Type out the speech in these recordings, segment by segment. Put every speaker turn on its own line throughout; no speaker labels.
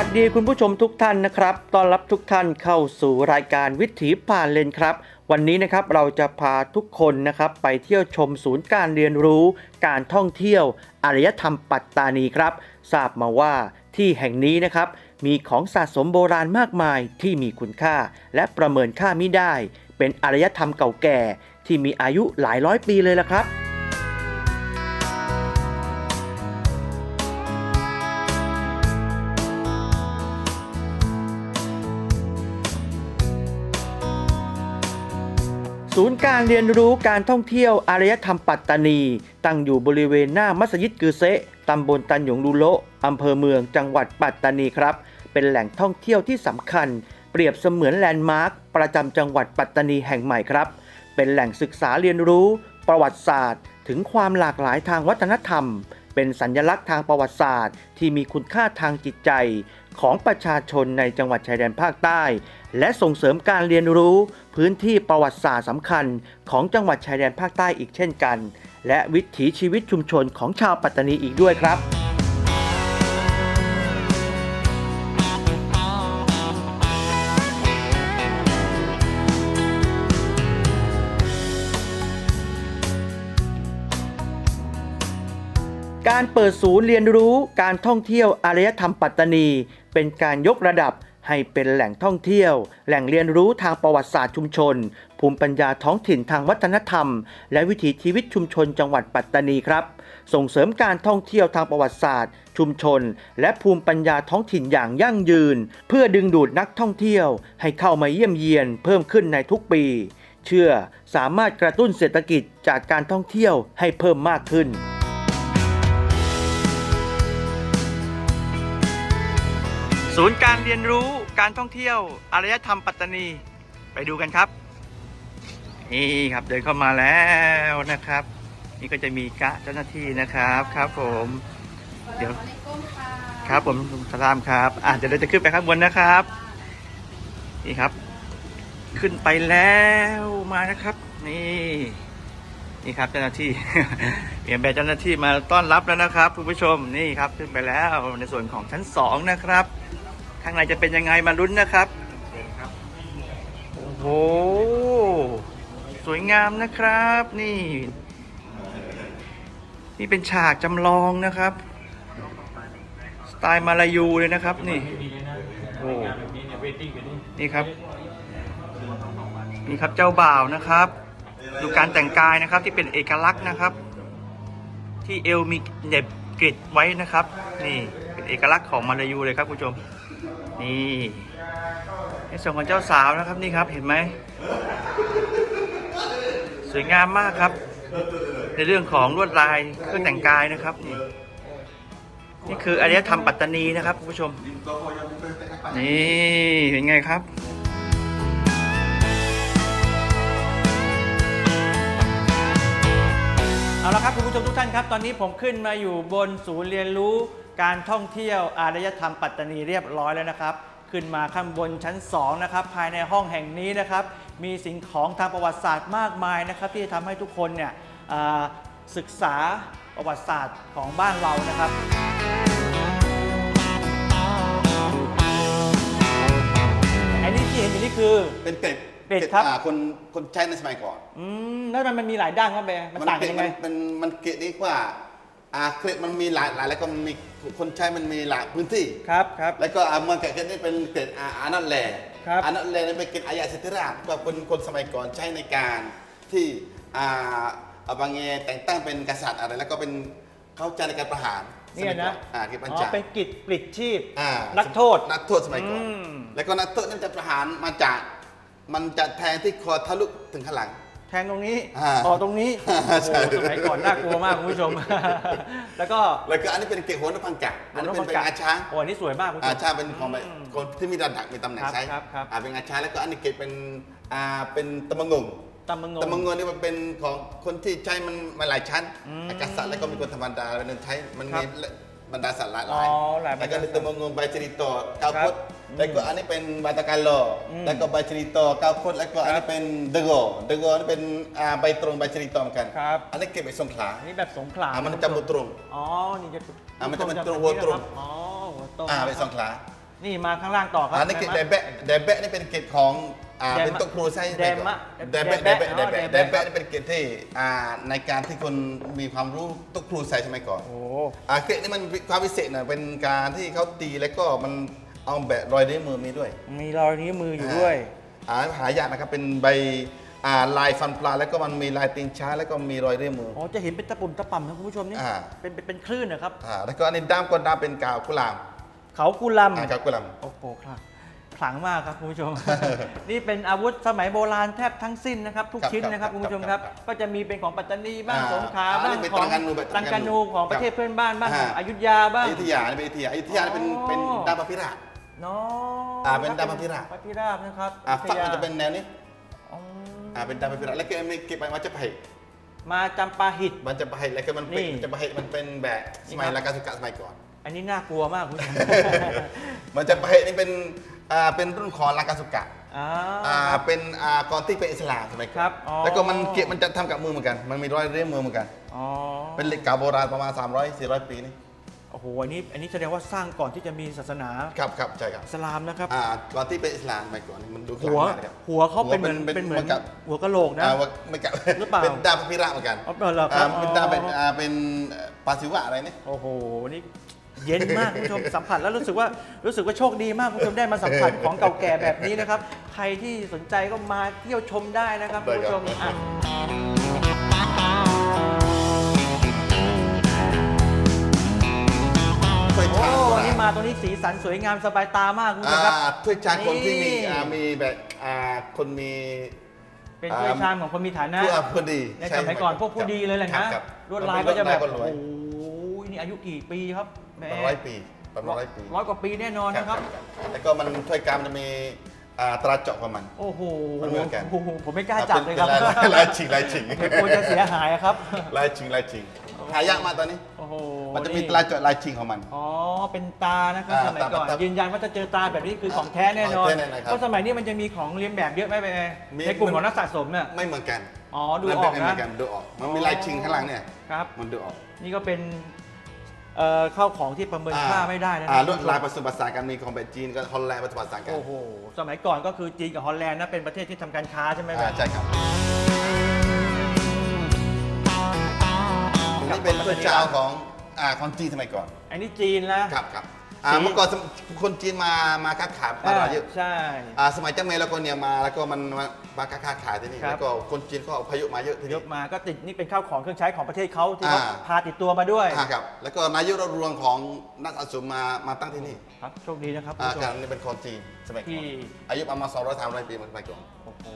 วัสดีคุณผู้ชมทุกท่านนะครับ ต้อนรับทุกท่านเข้าสู่รายการวิถีผ่านเลนครับ วันนี้นะครับเราจะพาทุกคนนะครับไปเที่ยวชมศูนย์การเรียนรู้ การท่องเที่ยว อารยธรรมปัตตานีครับ ทราบมาว่าที่แห่งนี้นะครับมีของสะสมโบราณมากมายที่มีคุณค่า และประเมินค่าไม่ได้ เป็นอารยธรรมเก่าแก่ ที่มีอายุหลายร้อยปีเลยละครับ ศูนย์การเรียนรู้การท่องเที่ยวอารยธรรมปัตตานี ตั้งอยู่บริเวณหน้ามัสยิดกือเซะตำบลตันหยงลูโลอำเภอเมืองจังหวัดปัตตานีครับ เป็นแหล่งท่องเที่ยวที่สำคัญ เปรียบเสมือนแลนด์มาร์คประจำจังหวัดปัตตานีแห่งใหม่ครับ เป็นแหล่งศึกษาเรียนรู้ ประวัติศาสตร์ ถึงความหลากหลายทางวัฒนธรรม เป็นสัญลักษณ์ทางประวัติศาสตร์ ที่มีคุณค่าทางจิตใจ ของประชาชนในจังหวัดชายแดนภาคใต้ และส่งเสริมการเรียนรู้พื้นที่ประวัติศาสตร์สำคัญ ของจังหวัดชายแดนภาคใต้อีกเช่นกัน และวิถีชีวิตชุมชนของชาวปัตตานีอีกด้วยครับ การเปิดศูนย์เรียนรู้การท่องเที่ยวอารยธรรมปัตตานี เป็นการยกระดับให้เป็นแหล่งท่องเที่ยว แหล่งเรียนรู้ทางประวัติศาสตร์ชุมชน ภูมิปัญญาท้องถิ่นทางวัฒนธรรม และวิถีชีวิตชุมชนจังหวัดปัตตานีครับ ส่งเสริมการท่องเที่ยวทางประวัติศาสตร์ ชุมชน และภูมิปัญญาท้องถิ่นอย่างยั่งยืน เพื่อดึงดูดนักท่องเที่ยว ให้เข้ามาเยี่ยมเยียน เพิ่มขึ้นในทุกปี เชื่อสามารถกระตุ้นเศรษฐกิจจากการท่องเที่ยวให้เพิ่มมากขึ้น ศูนย์การเรียนรู้การท่องเที่ยวอารยธรรมปัตตานีไปดูกันครับ นี่ครับเดินเข้ามาแล้วนะครับ นี่ก็จะมีกะเจ้าหน้าที่นะครับครับผม เดี๋ยวครับผมสลามครับอะเดี๋ยวเราจะขึ้นไปข้างบนนะครับ นี่ครับ ขึ้นไปแล้วมานะครับ นี่นี่ครับเจ้าหน้าที่เปลี่ยนแบบเจ้าหน้าที่มาต้อนรับแล้วนะครับคุณผู้ชมนี่ครับขึ้นไปแล้วในส่วนของชั้นสองนะครับ ข้างในจะเป็นยังไงมาลุ้นนะครับโอ้โหสวยงามนะครับนี่ นี่เป็นฉากจำลองนะครับ สไตล์มาลายูเลยนะครับนี่โอ้นี่ครับ นี่ครับเจ้าบ่าวนะครับ ดูการแต่งกายนะครับที่เป็นเอกลักษณ์นะครับ ที่เอวมีเหน็บกริดไว้นะครับ นี่ เอกลักษณ์ของมาลายูเลยครับคุณผู้ชม นี่ในส่วนของเจ้าสาวนะครับนี่ครับเห็นไหมสวยงามมากครับ ในเรื่องของลวดลายเครื่องแต่งกายนะครับ นี่นี่คืออารยธรรมปัตตานีนะครับคุณผู้ชม นี่เป็นไงครับเอาละครับคุณผู้ชมทุกท่านครับ ตอนนี้ผมขึ้นมาอยู่บนศูนย์เรียนรู้ การท่องเที่ยวอารยธรรมปัตตานีเรียบร้อยแล้วนะครับ ขึ้นมาข้างบนชั้น2นะครับภายในห้องแห่งนี้นะครับ มีสิ่งของทางประวัติศาสตร์มากมายนะครับ ที่จะทำให้ทุกคนเนี่ยอ่าศึกษาประวัติศาสตร์ของบ้านเรานะครับไอ้นี่ที่เห็นอยู่นี่คือ
เป็นเกร็ด
เกร็ดครับ
อ่าคนคนใช้ในสมัยก่อน
อืมแล้วมันมันมีหลายด้านครับเบร์มันต่างกันยังไง
มันมันมันเกร็ดนี้ว่า อ่าเกร็ดมันมีหลายหลายแล้วก็มันมีคนใช้มันมีหลายพื้นที่
ครับครับ
แล้วก็อ่าเมืองเกร็ดนี่เป็นเกร็ดอาอานัตแล
ครับ
อานัตแลนี่เป็นเกร็ดอายาสิทธิราชว่าคนคนสมัยก่อนใช้ในการที่อ่าอ่าบางแงแต่งตั้งเป็นกษัตริย์อะไรแล้วก็เป็นเข้าใจในการประหาร
เนี่ยนะ
สมัก่อ่าเกร็ดปัญ
อ๋อ
จา
เป็นกิจปลิดชีพ
อ่า
นักโทษ
นักโทษสมัยก่อน
อืม
แล้วก็นักโทษนั่นจะประหารมาจาก มันจะแทงที่คอทะลุถึงข้างหลัง
แท งตรงนี้
อ่า
ต่อตรงนี้โอ้
ใช่
โหสมัยก่อนน่ากลัวมากคุณผู้ชม แล้วก็
แล้วก็อันนี้เป็นเกศโหนพังกะอันนี้เป็นเป็นงาช้าง
โอ้อันนี้สวยมากคุณผู้ช
อามช้างเป็นของแบบคนที่มีระดับมีตำแหน่ง
ครับ
ใช้
ครับครับ
อ่าเป็นงาช้างแล้วก็อันนี้เกศเป็นอ่าเป็นตะมงง
ตำมะงง
ตะมงงนี่มันเป็นของคนที่ใช้มันมาหลายชั้น
อืม
กษัตริย์แล้วก็มีคนธรรมดาเป็นใช้มัน
ครั
มี
บ
บรรดาสัตว์หลาย
อ๋อหลายบรรดา
แล้วก็ในตะมงงใบจริโตเก้า
ครับ
คด แล้วก็อันนี้เป็นบาตากาโล
อืม
แล้วก็ใบจริโตเก้าคดแล้วก็อัน
ครั
นี้
บ
เป็นเดโกเดโกนี่เป็นอ่าใบตรงใบจริโตเหมือนกัน
ครับ
อันนี้เก็บไปสงขลา
อันนี้แบบสงขลา
อ่ามันจะมุตรง
อ๋อนี่จะ
อ่ามันจะเป็นตรง
แบบ
หัวตรงะ
คบอ๋อหัวตรง
อ่าไปสงขลา
นี่มาข้างล่างต่อครับ
อันนี้เกตเด
ได้ไหม
แบะเดแบะนี่เป็นเกตของอ่า
แดมะ
เป็นโต๊ะครูใช่ไห
แดมะ
เดแบะ
แด
เด
มะ
แบะเดแบะ
อ๋อ
เด
แดมะ
แบะนี่เป็นเกตที่อ่าในการที่คนมีความรู้โต๊ะครูใส่สมัยก่อน
โอ้
อ่าเกตนี่มันมีความพิเศษหน่อยเป็นการที่เขาตีแล้วก็มัน เอาแบะรอยนิ้วมือมีด้วย
มีรอยนิ้วมืออยู่ด้วย
อ่าหายากนะครับเป็นใบอ่าลายฟันปลาแล้วก็มันมีลายตีนช้างแล้วก็มีรอยนิ้วมือ
อ๋อ จะเห็นเป็นตะปุ่มตะป่ำนะคุณผู้ชมนี่
อ่า
เป็นเป็นเป็นคลื่นนะครับ
อ่าแล้วก็อันนี้ด้ามก็ด้ามเป็นกาวกุหลาบ
เขากุล
อ่ากาวกุหลาบำ
โอ้โหครับขลังมากครับคุณผู้ชม นี่เป็นอาวุธสมัยโบราณแทบทั้งสิ้นนะครับทุก
ครับ
ชิ้นนะครับ
ครับ
คุณผู้ชมครับ
ครับ
ก็จะมีเป็นของปัตตานีบ้าง
อ่า
สงขลา
อัน
บ้า
นี้
ง
เป็น
ของ
ตรังกานูแบบ
ตรังกานูของประเทศเพื่อนบ้านบ้างของ
อ่า
อยุธยาบ้าง
อยุธยานี่เป็นอยุธยาอยุธยานี่เป็น
อ๋อ
เป็นดาวพระพิราบ
เนาะ
อ่าเป็นดาวพระพิราบ
พระพิราบนะครับ
อ่า
อยุ
ฝัก
ธยา
มันจะเป็นแนวนี้
อ๋อ
อ่า เป็นดาวพระพิราบแล้วก็มีเก็บไปมาจะไป
มาจำปาหิต
มันจะไปแล้วก็มันเป็น
นี่
มันจะไปมันเป็นแบบสมัยรักาสุกะสมัยก่อน
อันนี้น่ากลัวมากคุณผู้ชม
มันจะไปนี่เป็นอ่าเป็นรุ่นของรักาสุกะ
อ่า
อ่าเป็นอ่าก่อนที่เป็นอิสลามสมัยก่อน
ครับอ๋อ
แล้วก็มันเก็บมันจะทำกับมือเหมือนกัน มันมีรอยเรียมมือเหมือนกัน
อ๋อ
เป็นเหล็กเก่าโบราณประมาณ 300 400 ปีนี่
โอ้โหอันนี้อันนี้แสดงว่าสร้างก่อนที่จะมีศาสนา
ครับครับใช่ครับ
อิสลามนะครับ
อ่าก่อนที่เป็นอิสลามสมัยก่อนนี่มันดูขลัง
หัว
มากนะครับ
หัวเขาเป็นเหมือน
หัวเป็น
เป็นเหมือน
เหมือนกับ
หัวกะโหลกนะ
อ่าว่าไม่กับ
หรือเปล่า
เป็นดาวพระพิราบเหมือนกัน
อ๋อเหรอครับ
อ่าเป็นดาวเป็นอ่าเป็นเอ่อปาซิวะอะไรนี่
โอ้โหนี่เย็นมากคุณผู้ชมสัมผัสแล้วรู้สึกว่ารู้สึกว่าโชคดีมากคุณผู้ชมได้มาสัมผัสของเก่าแก่แบบนี้นะครับ ใครที่สนใจก็มาเที่ยวชมได้นะครับคุณผู้ชมอะ
ถ้วย
โอ้
ชามโบราณ
นี่มาตรงนี้สีสันสวยงามสบายตามากคุณผู้ช
อ่าม
ครับ
ถ้วยชามคนที่มี
นี่
อ่ามีแบบอ่าคนมี
เป็นถ้วยชามของคนมีฐานะ
ผู้อ่าผู้ดี
ในสมัยก่อนพวกผู้ดีเลยแหละ
ครั
นะ
ครับ
ลวดลายก็จะแบบ
ลวดลาย
โอ้โหนี่อายุกี่ปีครับแหม
ประมาณร้อยปีประมาณร้อยปี
ร้อยกว่าปีแน่นอนนะครับ
แล้วก็มันถ้วยกามจะมีอ่าตราเจาะของมัน
โอ้โห
มันเหมือนกัน
โอ้โหผมไม่กล้าจับเลยครับ
ป็นลายลายชิงลายชิง
เดี๋ยวกลัวจะเสียหายอะครับ
ลายชิงลายชิง หายากมากตอนนี้
โอ้โห
มันจะมีตราเจาะลายชิงของมัน
อ๋อ เป็นตานะครับ
อ่า
สมัยก่อน
ตาตายื
ยืนยันว่าจะเจอตาแบบนี้คือของแท้แน่นอน
ของแท้แน่นอนครับ
เพราะสมัยนี้มันจะมีของเลียนแบบเยอะไหมไป
มี
ในกลุ่มของนักสะสมเนี่ย
ไม่เหมือนกัน
อ๋อดู
มัน
อ
เป็
อนก
ไม่เหมื
นะ
อนกันดูออก มันมีลายชิงข้างหลังเนี่ย
ครับ
มันดูออก
นี่ก็เป็นเอ่อข้าวของที่ประเมินค่าไม่ได้นะ
อ่าลวดลายผสมผสานกันมีของแบบจีนกับฮอลแลนด์ผสมผสานกัน
โอ้โห สมัยก่อนก็คือจีนกับฮอลแลนด์นะเป็นประเทศที่ทำการค้าใช่ไหม
อ่าใช่ครับ นนี้เป็นถ้วยชามของอ่าของจีนสมัยก่อน
อันนี้จีนนะ ครับ
ครับอ่า
สี
เมื่อก่อนสมคนจีนมามาค้าขายมาเราเยอะ
ใช่
อ่าสมัยเจ้าเมย์แล้วก็เนี่ยมาแล้วก็มันมามาค้าขายที่นี่
ครับ
แล้วก็คนจีนก็เอาพายุมาเยอะที่
ย
นี่
กมาก็ติดนี่เป็นข้าวของเครื่องใช้ของประเทศเขาที่เขา
อ่า
พาติดตัวมาด้วย
อ่าครับแล้วก็นายกรวงของนักสะสมมามาตั้งที่นี่
ครับโชคดีนะครับคุณ
อ่า
ผู้ช
การ
ม
นี่เป็นคนจีนสมัยก่
ที่
อนอายุประมาณ200 300ปีมันสมัยก่อน
โอ้โห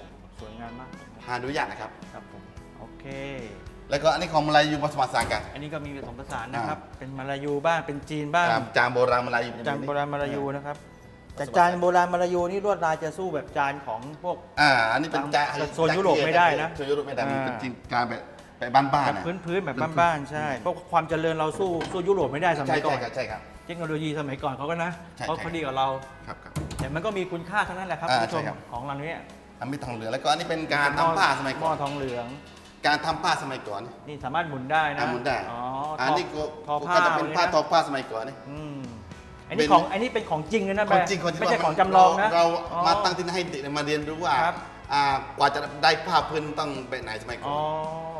สวยงามมาก
หาดูยากนะครับ
ครับผมโอเค
แล้วก็อันนี้ของมาลายูผสมผสานกัน
อันนี้ก็มีผสมผสานนะครับ เป็นมาลายูบ้าง เป็นจีนบ้าง
อ่าจานโบราณมาลายู
จานโบราณมาลายูนะครับ
ผส
แต่
มผส
จานโบราณมาลายูนี่ลวดลายจะสู้แบบจานของพวก
อ่า อันนี้เป็นจาน
โซนยุโรปไม่ได้นะ
โซนยุโรปไม่ได้มันเป็น
อ่า
จีนการแบบแบบบ้านๆนะ
พื้นพื้นๆแบบบ้านๆ ใช่ เพราะความเจริญเราสู้สู้ยุโรปไม่ได้สมั
ใช่
ยก่อ
ใช่
น
ครับใช่ครับ
เทคโนโลยีสมัยก่อนเขาก็นะ
ใช่
เขา
ใช่
เขาดีกว่าเรา
ครับครับ
แต่มันก็มีคุณค่าทั้งนั้นแหละครับ
อ่า
คุณผู้ชม
ใช่ครับ
ของเราเนี้ย
อันนี้ทองเหลืองแล้วก็อันนี้เป็นการทำผ้าสมัย
ห
ก่
ม้
อ
อนทองเหลือง
การทำผ้าสมัยก่อน
นี่สามารถหมุนได้นะ
อ่าหมุนได้
อ๋อ
อั
อั
นนี้ก็
ทอผ้า
ก็จะเป็นผ้าทอ
ลยะ
ผ้าสมัยก่อนนี่
อืมอัน
เป็
นี้
น
ของอันนี้เป็นของจริงเลยนะ
ข
แม่
องจริงคนที่
ไม่ใช่
ว่า
ของจำลองนะ
เรา
อ๋อ
มาตั้งที่นี่ให้เด็กมาเรียนรู้ว่า
ครับ
อ่ากว่าจะได้ผ้าพื้นต้องแบบไหนสมัยก่
อ๋
อ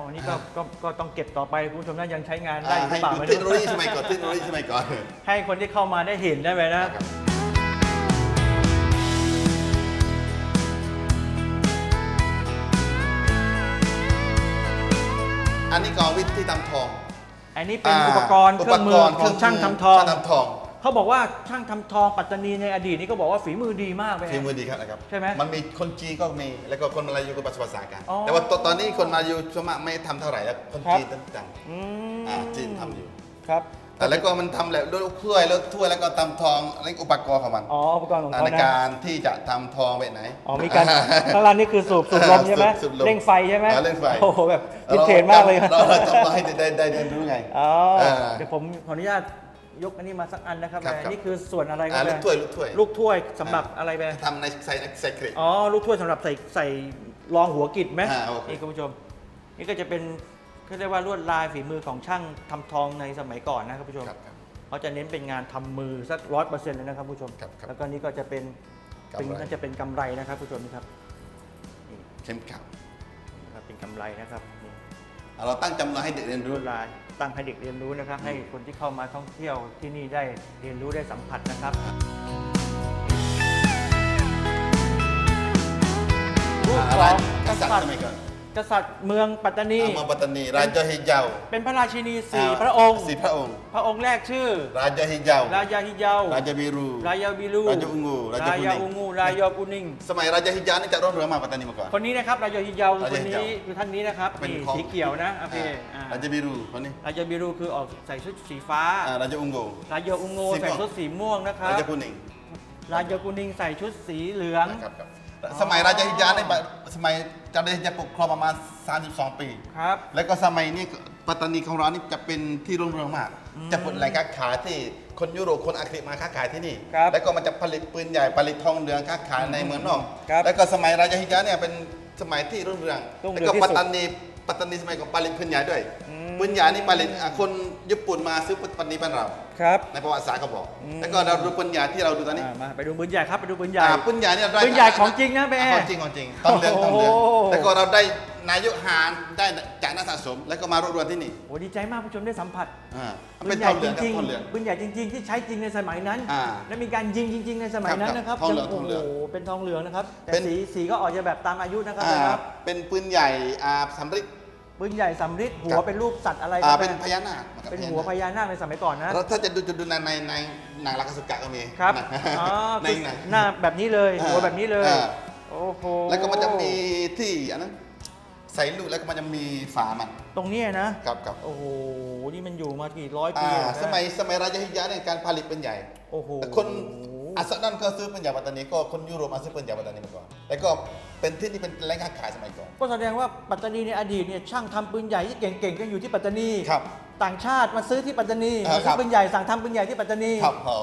อนนี่ก็ก็ก็ต้องเก็บต่อไปคุณผู้ชมนะยังใช้งานได้
อ่า
หรือ
ให้
เปล่า
ดู
ไม่
เทคโนโล
รู้
ยีสมัยก่อนเทคโนโลยีสมัยก่อน
ให้คนที่เข้ามาได้เห็นได้ไหมนะ
ครับ อันนี้ก็วิธีทำทอง
อันนี้เป็นอุปกรณ์เครื่องมือของช่างทำทอง
ช่างทำทอง
เขาบอกว่าช่างทำทองปัตตานีในอดีตนี่ก็บอกว่าฝีมือดีมากเลย
ฝีมือดีครับนะครับ
ใช่ไหม
มันมีคนจีนก็มีแล้วก็คนมาลายูก็ผสมผสานกัน
อ๋อ
แต่ว่าตอนนี้คนมาลายูส่วนมากไม่ทำเท่าไหร่แล้วคน
ครับ
จีนตั้งจัง
อืม
อ่าจีนทำอยู่
ครับ
แต่แล้วก็มันทำแล้วด้วยถ้วยแล้วถ้วยแล้วก็ทำทองอะไรอุปกรณ์ของมัน
อ๋ออุปกรณ์ของเขา
ใน
นะ
การที่จะทำทองแบบไหน
อ๋อมีการข้างล่างนี่คือสูบสูบลมใช่ไหม
สูบลม
เร่งไฟใช่ไหม
อ่าเร่งไฟ
โอ้โหแบบวินเทจมากเลย
เราเราจำเราให้ได้ได้เรียนรู้ไง
อ๋อ
อ่า
เดี๋ยวผมขออนุญาตยกอันนี้มาสักอันนะครับ
ครับ
แม่
ครับ
นี่คือส่วนอะไรค
อ่า
รับ
ลูกถ้วยลูกถ้วย
ลูกถ้วยสำหรับอะไรแม่
ทำในใส่ใส่เกล็ด
อ๋อลูกถ้วยสำหรับใส่ใส่รองหัวกิจไหม
อ่าโอเค
นี่คุณผู้ชม นี่ก็จะเป็น เขาเรียกว่าลวดลายฝีมือของช่างทำทองในสมัยก่อนนะครับผู้ชม
ครับครับ
เขาจะเน้นเป็นงานทำมือสักร้อยเปอร์เซ็นต์เลยนะครับผู้ชม
ครับครับ
แล้วก็นี่ก็จะเป็นเป็น
กำไร
น่าจะเป็นกำไรนะครับผู้ชมนี่ครับ
เข้มขัง
นี่ครับเป็นกำไรนะครับนี่
เราตั้งจำเราให้เด็กเรียน
ล
รู้
วดลายตั้งให้เด็กเรียนรู้นะครับ ให้คนที่เข้ามาท่องเที่ยวที่นี่ได้เรียนรู้ได้สัมผัสนะครับรูป
อะไร
ของ
ก
ก
ษัตริ
ษัต
ย์
ริ
ส
ย์
มัยก่อน
กษัตริย์เมืองปัตตานี
อามาปัตตานีราชาฮิเจ้า
เป็นพระราชินีสี่
อ่า
พระองค์
สี่พระองค์
พระองค์แรกชื่อ
ราชาฮิเจ้า
รายาฮิเยา
ราชาบิรู
รายาบิลู
ราชาอุงู ราชากุนิง
รายาอุงู รายากุนิง
สมัยราชาฮิเจ้านี่จะร่องเรือมาปัตตานีมาก่อน
คนนี้นะครับ รายาฮิเยา
รา
ค
ชานฮิเยา
นี้คือท่านนี้นะครับ
เป็น
นี่
ของ
สีเขียวนะโอเค
อ่า
อ่า
ราชาบิรูคนนี้
รายาบิลูคือออกใส่ชุดสีฟ้า
อ่าราชาอุงู
รายาอุงู
สีม่วง
ใส่ชุดสีม่วงนะครับ
ราชากุนิง
รายากุนิงใส่ชุดสีเหลือง
นะครับครับ สมัยราชาฮิเจ้านี่สมัยจาราฮิเจ้าปกครองประมาณ 32 ปี
ครับ
แล้วก็สมัยนี้ปัตตานีของเรานี่จะเป็นที่รุ่งเรืองมาก จะเป็นแหล่งค้าขายที่คนยุโรปคนอังกฤษมาค้าขายที่นี่
ครับ
แล้วก็มันจะผลิตปืนใหญ่ผลิตทองเหลืองค้าขายในเมืองนอก
ครับ
แล้วก็สมัยราชาฮิจาเนี่ยเป็นสมัยที่รุ่งเรือง
รุ่งเรื
แล้
อง
วก็
ที่สุด
ปัตตานีปัตตานีสมัยก่อนผลิตปืนใหญ่ด้วย
อืม
ปืนใหญ่นี่ผลิตอะคนญี่ปุ่นมาซื้อปัตตานีบ้านเรา
ครับ
ในประวัติศาสตร์เขาบอก
อืม
แล้วก็เราดูปืนใหญ่ที่เราดูตอนนี้
อ่ามาไปดูปืนใหญ่ครับไปดูปืนใหญ่
อ่าปืนใหญ่เนี่ยได้
ปืนใหญ่ของจริงนะแม่
ของจริงของจริงทองเหลืองทองเหลือง
โอ้โห
แล้วก็เราได้นายกหารได้จากนักสะสม แล้วก็มารวบรวมที่นี่
โอ้ดีใจมากผู้ชมได้สัมผัส
อ่า
ปื
เป็น
นให
ท
ญ่
องเห
จ
ลืองครับ
ริง
ทองเหลือง
ๆปืนใหญ่จริง ๆ ที่ใช้จริงในสมัยนั้น
อ่า
และมีการยิงจริง ๆ ในสมัยนั้นนะครับ
ครับทองเหลือง
โอ้
ทองเหลือง
โหเป็นทองเหลืองนะครับแต่
เป็น
สีสีก็ออกจะแบบตามอายุนะครับ
อ่า
นะครับ
เป็นปืนใหญ่อ่าสำริด
ปืนใหญ่สำริดหั
ควรับ
เป็นรูปสัตว์อะไรค
อ่า
รับ
เป็น
แม่
พญานาคนะครับ
เป็นหัวพญานาคในสมัยก่อนนะ
แล้วถ้าจะดูจะดูในในในหนังรักสุกะก็มี
ครับ
หนัง
อ๋อ
ใน
คือ
หนัง
หน้าแบบนี้เลย
อ่า
หัวแบบนี้เลย
อ่า
โอ้โห
แล้วก็มันจะมีที่อันนั้น ใส่ลูกแล้วก็มันจะมีฝามัน
ตรงเนี้ยนะ
กับกับ
โอ้โห นี่มันอยู่มากี่ร้อยปี
อ่า
แล้วนะ
สมัยสมัยราชาฮิยะเนี่ยการผลิตปืนใหญ่
โอ้โห
แต่คนอัสดันก็ซื้อปืนใหญ่ปัตตานีก็คนยุโรปมาซื้อปืนใหญ่ปัตตานีมาก่อนแล้วก็เป็นที่ที่เป็นแหล่งค้าขายสมัยก่อน
ก็แสดงว่าปัตตานีในอดีตเนี่ยช่างทำปืนใหญ่ที่เก่งๆกันอยู่ที่ปัตตานี
ครับ
ต่างชาติมาซื้อที่ปัตตานี
อ่า
มา
ครั
ซื้อบ ปืนใหญ่สั่งทำปืนใหญ่ที่ปัตตานี
ครับเหรอ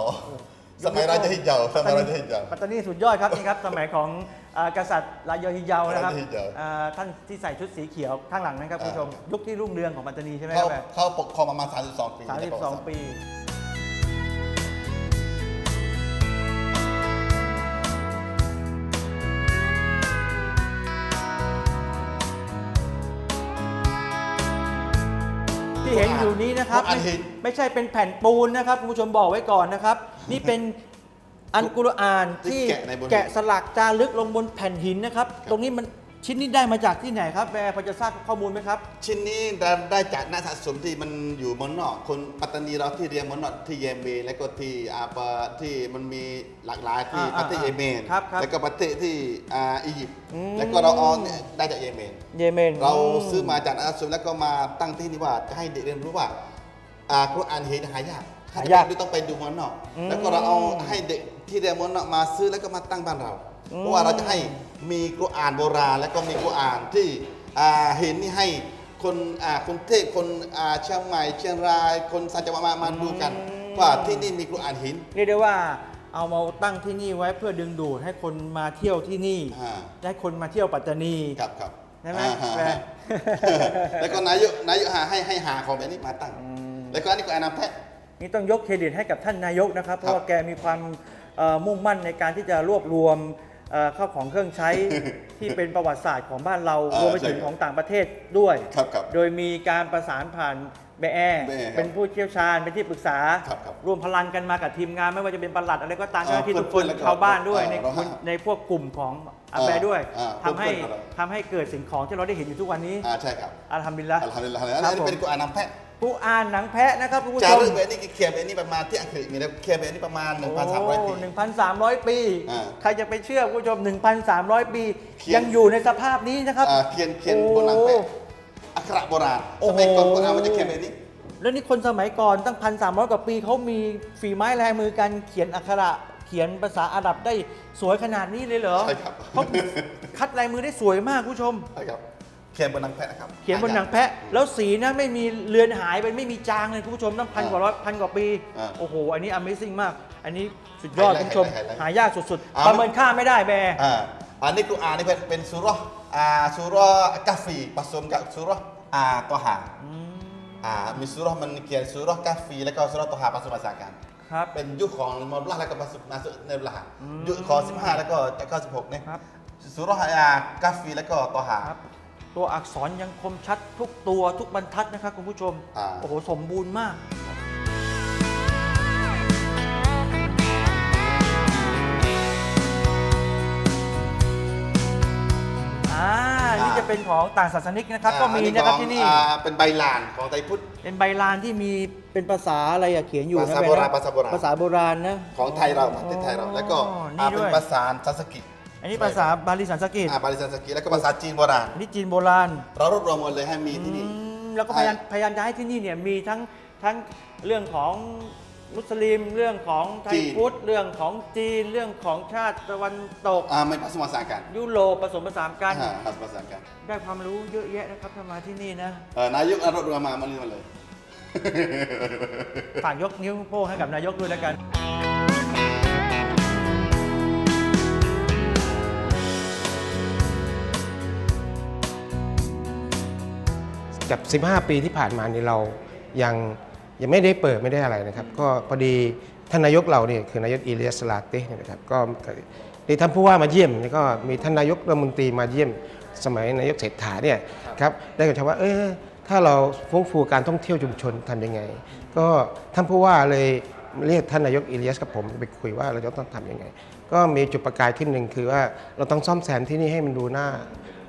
สมัยราชาฮิยะสมัยราชาฮิยะ
ปัตตานีสุดยอดครับนี่ครับ สมัยของ อ่ากษัตริย์รายฮิเยานะครับ
รายฮิเยา
อ่าท่านที่ใส่ชุดสีเขียวข้างหลังนะครับคุณผู้ชม
อ่า
ยุคที่รุ่งเรืองของปัตตานีใช่ไหมค
เขา
รับ
เขาปกครองประมาณ 32 ปี
สามสิบสองปี ที่เห็นอยู่นี้นะครับ
พวกอัน
ไม่
หิน
ไม่ใช่เป็นแผ่นปูนนะครับคุณผู้ชมบอกไว้ก่อนนะครับ นี่เป็น อันกุรอาน
ที่
ที่
แกะในบน
แกะสลักจารึกลงบนแผ่นหินนะครับ ตรงนี้มันชิ้นนี้ได้มาจากที่ไหนครับแบร์พอจะทราบข้อมูลไหมครับ
ชิ้นนี้ได้ได้จากนักสะสมที่มันอยู่เมืองนอกคนปัตตานีเราที่เรียนเมืองนอกที่เยเมนแล้วก็ที่อาปะที่มันมีหลากหลายที่
อ่า
ประเทศ
อ่า
เยเมน
ครับครับ
แล้วก็ประเทศที่อ่าอียิปต์
อืม
แล้วก็เราเอาเนี่ยได้จากเยเมน
เยเมน
เราซื้อมาจากนักสะสมแล้วก็มาตั้งที่นี่ว่าจะให้เด็กเรียนรู้ว่าอ่าคุรอานเห็นหายากถ้าจะไปดูต้องไปดูเมืองนอก
อืม
แล้วก็เราเอาให้เด็ก ที่เรียนเมืองนอกมาซื้อแล้วก็มาตั้งบ้านเรา
อืม
เพราะว่าเราจะให้มีกุรอานโบราณแล้วก็มีกุรอานที่อ่าเห็นนี่ให้คนอ่าคนเทพคนอ่าเชียงใหม่เชียงราย คนสันจังหวัดมามาดูกันว่าที่นี่มีกุรอานหิน
เรียกได้ว่าเอามาตั้งที่นี่ไว้เพื่อดึงดูดให้คนมาเที่ยวที่นี่
อ่า
ให้คนมาเที่ยวปัตตานี
ครับครับ
ใช่ไหม
อ่า
แปล
แล้วก็นายกนายกหาให้ให้หาของแบบนี้มาตั้ง แล้วก็อันนี้ก็อานามแพะ
นี่ต้องยกเครดิตให้กับท่านนายกนะครับ เพ
ครั
ราะ
บ
ว่าแกมีความเอ่อ มุ่งมั่นในการที่จะรวบรวมเอ่อข้าวของเครื่องใช้ที่เป็นประวัติศาสตร์ของบ้านเรา
อ่าร
วมไปถึง
ใช่ครับ
ของต่างประเทศด้วย
ครับครับ
โดยมีการประสานผ่านแบแอร์
แบแอร์ครับ
เป็นผู้เชี่ยวชาญเป็นที่ปรึกษา
ครับครับ
รวมพลังกันมากับทีมงาน ไม่ว่าจะเป็นปลัดอะไรก็ตาม
อ่า
เจ้าหน้าที่ทุกค
เพื่อนนๆแล้วก็
ชาวบ้านด้วย
อ่า
ใน
เราหา
ในพวกกลุ่มของอาแบด้วย
อ่า
ทำให้
เพื่อนๆของเรา
ทำให้เกิดสิ่งของที่เราได้เห็นอยู่ทุกวันนี้
อ่าใช่ครับ
อัลฮัมดุลิลละ
อัลฮัมดุลิลลาฮ์อัน
ครับ
นี้
ผม
เป็นกุรอานนำแพะ
กูอ่านหนังแพะนะครับคุณผู้
จา
ชม
รึกแบบนี้เขียนแบบนี้ประมาณที่อังกฤษมีแล้วเขียนแบบนี้ประมาณ 1,300 ปี
หนึ่งพันสามร้อยปี
อ่า
ใครจะไปเชื่อคุณผู้ชม 1,300 ปี
เขียน
ยังอยู่ในสภาพนี้นะครับ
อ่าเขียนเขียน
โอ้
บนหนังแปะอักขระโบราณ
โอ้
ส
โห
มัยก่อนโบราณมันจะเขียนแบบนี้
แล้วนี่คนสมัยก่อนตั้งพันสามร้อยกว่าปีเขามีฝีไม้ลายมือการเขียนอักขระเขียนภาษาอาหรับได้สวยขนาดนี้เลยเหรอ
ใช่ครับ
เขาคัดลายมือได้สวยมากคุณผู้ชม
ใช่ครับ เขียนบนหนังแปะนะครับ
เขียนบนหนังแพะ แล้วสีนะไม่มีเลือนหายไปไม่มีจางเลยคุณผู้ชมตั้งพันกว่าร้อยพันกว่าปี
อ่า
โอ้โห อันนี้ Amazing มาก อันนี้สุดยอด
ไฮไลท์
คุณผู้ชม
ไฮไลท์
หายากสุด
อ่า
ๆประเมินค่าไม่ได้แบร์
อ่าอันนี้กุรอานนี่เป็นเป็นสุเราะห์อ่าสุเราะห์กาฟีผสมกับสุเราะห์อ่าตอฮาอ่ามีสุเราะห์มันเขียนสุเราะห์กาฟีแล้วก็สุเราะห์ตอฮาผสมผสานกัน
ครับ
เป็นยุคของมอลลาแล้วก็มาสุมาสุในเวลายุคของ15 แล้วก็96เนี่ย
ครับ
สุเราะห์อ่ากาฟีแล้วก็ตอฮา
ครับ ตัวอักษรยังคมชัดทุกตัวทุกบรรทัดนะครับคุณผู้ชม
อ่า
โอ้โห สมบูรณ์มาก อ่า นี่จะเป็นของต่างศาสนิกนะครับ ก็มีนะครับที่นี่
อ่าเป็นใบลานของไทยพุทธ
เป็นใบลานที่มีเป็นภาษาอะไรอะเขียนอยู่นะ
ภาษา
แบ
โบราณ
นะ
ภาษาโบราณ
ภาษาโบราณนะ
ของไทยเราประเทศไทยเรา แล้วก็
อ๋อ
อ่า
นี่
เป็
ด้
น
วย
ภาษาสันสกฤต
อันนี้ภาษาบาลีสันสกฤต
อ่าบาลีสันสกฤตแล้วก็ภาษาจีนโบราณ
อันนี้จีนโบราณ
เรารวบรวมหมดเลยให้มีที่นี่
อืมแล้วก็พยายามพยายามจะให้ที่นี่เนี่ยมีทั้งทั้งเรื่องของมุสลิมเรื่องของไท
จี
ย
น
พุทธเรื่องของจีนเรื่องของชาติตะวันตก
อ่าไม่ผสมผสานกัน
ยุโรปผสมผสานกัน
อ่าผสมผสานกัน
ได้ความรู้เยอะแยะนะครับถ้ามาที่นี่นะ
เออนายกเอารวบรวมมามาเรียนมาเลย
ฝากยกนิ้วโป้งให้กับนายกด้วยแล้วกัน
กับ 15 ปีที่ผ่านมานี่เรายังยังไม่ได้เปิดไม่ได้อะไรนะครับ ก็พอดีท่านนายกเราเนี่ยคือนายกอิเลียสลาเต้เนี่ยนะครับก็ได้ท่านผู้ว่ามาเยี่ยมแล้วก็มีท่านนายกรัฐมนตรีมาเยี่ยมสมัยนายกเศรษฐาเนี่ยครับได้กระชับว่าเออถ้าเราฟื้นฟูการท่องเที่ยวชุมชนทำยังไง ก็ท่านผู้ว่าเลยเรียกท่านนายกอิเลียสกับผมไปคุยว่าเราจะต้องทำยังไง ก็มีจุดประกายที่หนึ่งคือว่าเราต้องซ่อมแซมที่นี่ให้มันดูน่า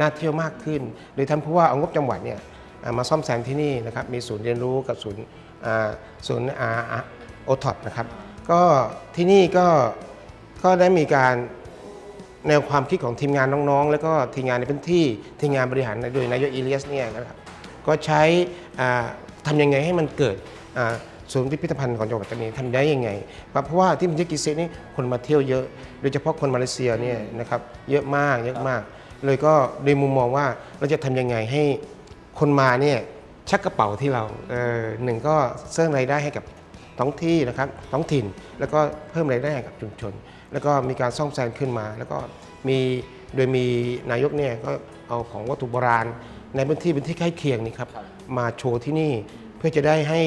น่าเที่ยวมากขึ้น โดยท่านผู้ว่าเอางบจังหวัดเนี่ย มาซ่อมแซมที่นี่นะครับมีศูนย์เรียนรู้กับศูนย์ศูนย์โอท็อปนะครับก็ที่นี่ก็ก็ได้มีการแนวความคิดของทีมงานน้องๆ แล้วก็ทีมงานในพื้นที่ทีมงานบริหารโดยนายกอิเลียสเนี่ยนะครับก็ใช้ทำยังไงให้มันเกิดศูนย์พิพิธภัณฑ์ของจังหวัดปัตตานีทำได้ยังไง เพราะว่าที่มันจะกิเซนี่คนมาเที่ยวเยอะ โดยเฉพาะคนมาเลเซียเนี่ยนะครับเยอะมากเยอะมาก เลยก็โดยมุมมองว่าเราจะทำยังไงให้ คนมาเนี่ยชักกระเป๋าที่เราเออหนึ่งก็เสร้างรายได้ให้กับท้องที่นะครับท้องถิ่น แล้วก็เพิ่มรายได้ให้กับชุมชน แล้วก็มีการซ่อมแซมขึ้นมา แล้วก็มีโดยมีนายกเนี่ยก็เอาของวัตถุโบราณ ในพื้นที่พื้นที่ใกล้เคียงนี่ครับมาโชว์ที่นี่เพื่อจะได้ให้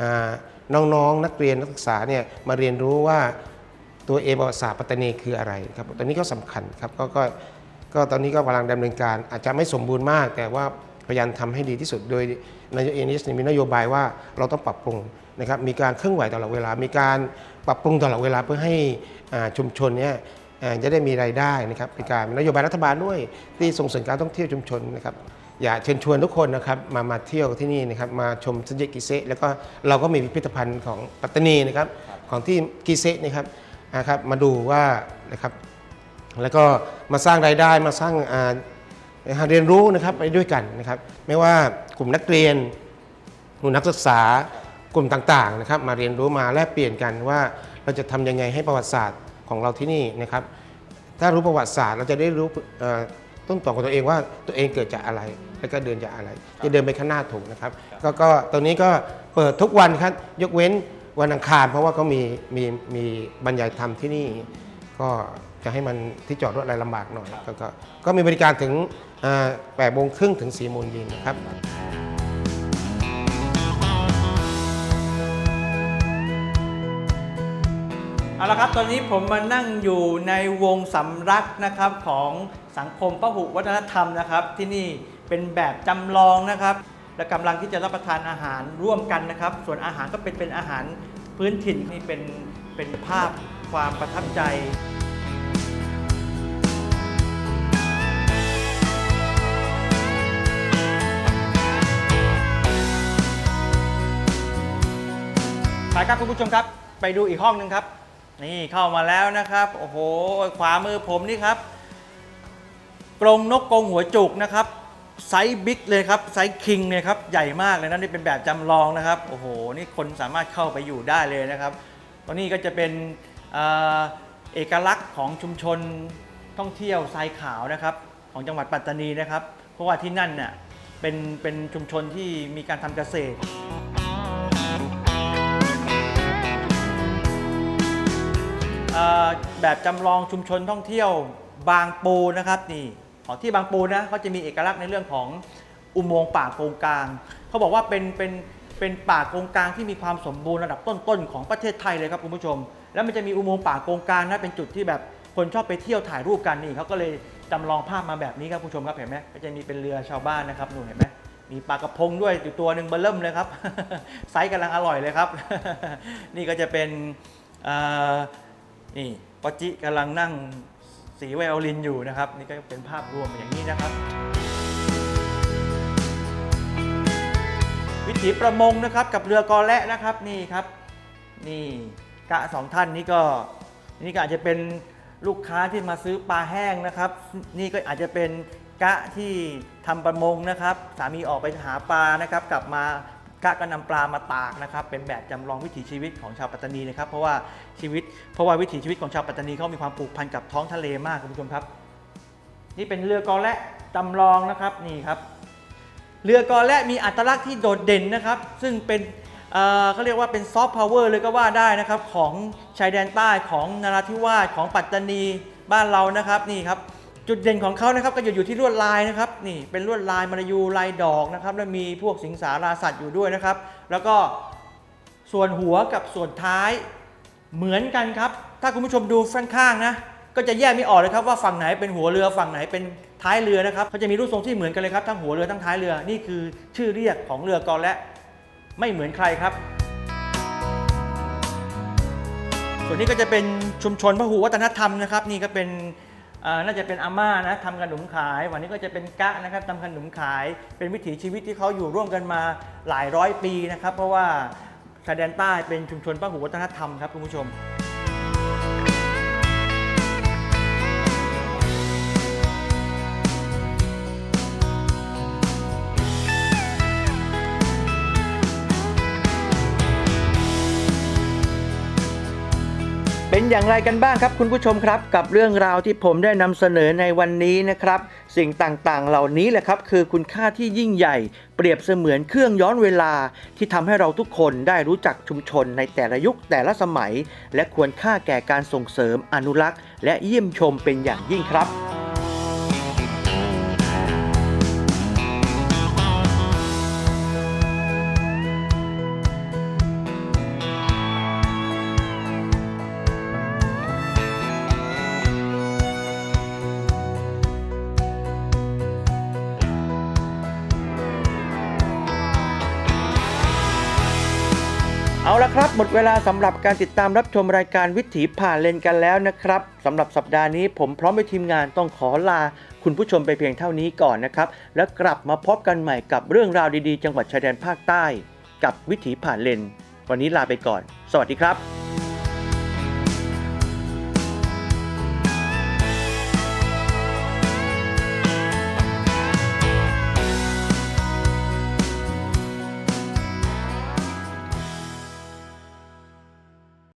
อ่าน้องๆนักเรียนนักศึกษาเนี่ยมาเรียนรู้ว่าตัวเอประวัติศาสตร์ปัตตานีคืออะไรครับตอนนี้ก็สำคัญครับก็ก็ก็ตอนนี้ก็กำลังดำเนินการอาจจะไม่สมบูรณ์มาก แต่ว่า พยายามทำให้ดีที่สุด โดยนายกเอนิสมีนโยบายว่าเราต้องปรับปรุงนะครับมีการเคลื่อนไหวตลอดเวลา มีการปรับปรุงตลอดเวลาเพื่อให้ชุมชนเนี่ยจะได้มีรายได้นะครับเป็นการนโยบายรัฐบาลด้วยที่ส่งเสริมการท่องเที่ยวชุมชนนะครับอยากเชิญชวนทุกคนนะครับมามาเที่ยวที่นี่นะครับมาชมซันเจกิเซแล้วก็เราก็มีพิพิธภัณฑ์ของปัตตานีนะครับของที่กิเซนะครับนะครับมาดูว่านะครับแล้วก็มาสร้างรายได้มาสร้างอ่า เรียนรู้นะครับไปด้วยกันนะครับ ไม่ว่ากลุ่มนักเรียนกลุ่มนักศึกษากลุ่มต่างๆนะครับ มาเรียนรู้มาแลกเปลี่ยนกันว่าเราจะทำยังไงให้ประวัติศาสตร์ของเราที่นี่นะครับ ถ้ารู้ประวัติศาสตร์เราจะได้รู้เอ่อต้นตอของตัวเองว่าตัวเองเกิดจากอะไร แล้วก็เดินจากอะไร จะเดินไปข้างหน้าถูกนะครับ ก็ก็ตรงนี้ก็เปิดทุกวันครับยกเว้นวันอังคาร เพราะว่าเขามีมีมีบรรยายธรรมที่นี่ก็ จะให้มันที่จอดรถอะไรลำบากหน่อยก็ก็ก็มีบริการถึงแปดโมงครึ่งถึง4ี่โมงเย็นนะครับ
เอาละครับตอนนี้ผมมานั่งอยู่ในวงสำรักนะครับของสังคมพหุวัฒนธรรมนะครับ ที่นี่เป็นแบบจำลองนะครับ และกำลังที่จะรับประทานอาหารร่วมกันนะครับ ส่วนอาหารก็เป็นเป็นอาหารพื้นถิ่นนี่เป็นเป็นภาพความประทับใจ ไปครับคุณผู้ชมครับ ไปดูอีกห้องหนึ่งครับ นี่เข้ามาแล้วนะครับ โอ้โห ขวามือผมนี่ครับ กรงนกกรงหัวจุกนะครับไซส์บิ๊กเลยครับไซส์คิงเลยครับใหญ่มากเลยนะนี่เป็นแบบจำลองนะครับโอ้โหนี่คนสามารถเข้าไปอยู่ได้เลยนะครับตรงนี้ก็จะเป็นเอกลักษณ์ของชุมชนท่องเที่ยวทรายขาวนะครับ ของจังหวัดปัตตานีนะครับ เพราะว่าที่นั่นน่ะเป็นเป็นชุมชนที่มีการทำเกษตร แบบจำลองชุมชนท่องเที่ยวบางปูนะครับนี่ของที่บางปูนะเขาจะมีเอกลักษณ์ในเรื่องของอุโมงค์ป่าโกงกลางเขาบอกว่าเป็นเป็นเป็นป่าโกงกลางที่มีความสมบูรณ์ระดับต้นๆของประเทศไทยเลยครับคุณผู้ชม แล้วมันจะมีอุโมงค์ป่าโกงกลางนะเป็นจุดที่แบบคนชอบไปเที่ยวถ่ายรูปกันนี่เขาก็เลยจำลองภาพมาแบบนี้ครับคุณผู้ชมครับเห็นไหมก็จะมีเป็นเรือชาวบ้านนะครับหนูเห็นไหมมีปลากระพงด้วยอยู่ตัวหนึ่งเบลเริ่มเลยครับไซส์กำลังอร่อยเลยครับ นี่ก็จะเป็นอ นี่ปอจิกำลังนั่งสีไวโอลินอยู่นะครับ นี่ก็เป็นภาพรวมอย่างนี้นะครับ วิถีประมงนะครับกับเรือกอและนะครับนี่ครับนี่กะสองท่านนี้ก็นี่ก็อาจจะเป็นลูกค้าที่มาซื้อปลาแห้งนะครับ นี่ก็อาจจะเป็นกะที่ทำประมงนะครับ สามีออกไปหาปลานะครับ กลับมา กะก็นำปลามาตากนะครับเป็นแบบจำลองวิถีชีวิตของชาวปัตตานีนะครับเพราะว่าชีวิตเพราะว่าวิถีชีวิตของชาวปัตตานีเขามีความผูกพันกับท้องทะเลมากคุณผู้ชมครับ นี่เป็นเรือกอและจำลองนะครับนี่ครับ เรือกอและมีอัตลักษณ์ที่โดดเด่นนะครับ ซึ่งเป็นเอ่อเขาเรียกว่าเป็นซอฟต์พาวเวอร์เลยก็ว่าได้นะครับ ของชายแดนใต้ของนราธิวาสของปัตตานีบ้านเรานะครับนี่ครับ จุดเด่นของเขานะครับก็อยู่อยู่ที่ลวดลายนะครับนี่เป็นลวดลายมารยูลายดอกนะครับแล้วมีพวกสิงสาราสัตว์อยู่ด้วยนะครับ แล้วก็ส่วนหัวกับส่วนท้ายเหมือนกันครับ ถ้าคุณผู้ชมดูข้างๆนะก็จะแยกไม่ออกเลยครับว่าฝั่งไหนเป็นหัวเรือฝั่งไหนเป็นท้ายเรือนะครับเขาจะมีรูปทรงที่เหมือนกันเลยครับทั้งหัวเรือทั้งท้ายเรือนี่คือชื่อเรียกของเรือกอและไม่เหมือนใครครับ ส่วนนี้ก็จะเป็นชุมชนพหุวัฒนธรรมนะครับ นี่ก็เป็น น่าจะเป็นอาม่านะทำขนมขาย วันนี้ก็จะเป็นกะนะครับทำขนมขาย เป็นวิถีชีวิตที่เขาอยู่ร่วมกันมาหลายร้อยปีนะครับ เพราะว่าชายแดนใต้เป็นชุมชนพหุวัฒนธรรมครับคุณผู้ชม เป็นอย่างไรกันบ้างครับคุณผู้ชมครับ กับเรื่องราวที่ผมได้นำเสนอในวันนี้นะครับ สิ่งต่างๆ เหล่านี้แหละครับ คือคุณค่าที่ยิ่งใหญ่ เปรียบเสมือนเครื่องย้อนเวลา ที่ทำให้เราทุกคนได้รู้จักชุมชนในแต่ละยุคแต่ละสมัย และควรค่าแก่การส่งเสริมอนุรักษ์ และเยี่ยมชมเป็นอย่างยิ่งครับ ละครับ หมดเวลาสำหรับการติดตามรับชมรายการวิถีผ่านเลนกันแล้วนะครับสำหรับสัปดาห์นี้ผมพร้อมไปทีมงานต้องขอลา คุณผู้ชมไปเพียงเท่านี้ก่อนนะครับ แล้วกลับมาพบกันใหม่กับเรื่องราวดีๆ จังหวัดชายแดนภาคใต้ กับวิถีผ่านเลน วันนี้ลาไปก่อน สวัสดีครับ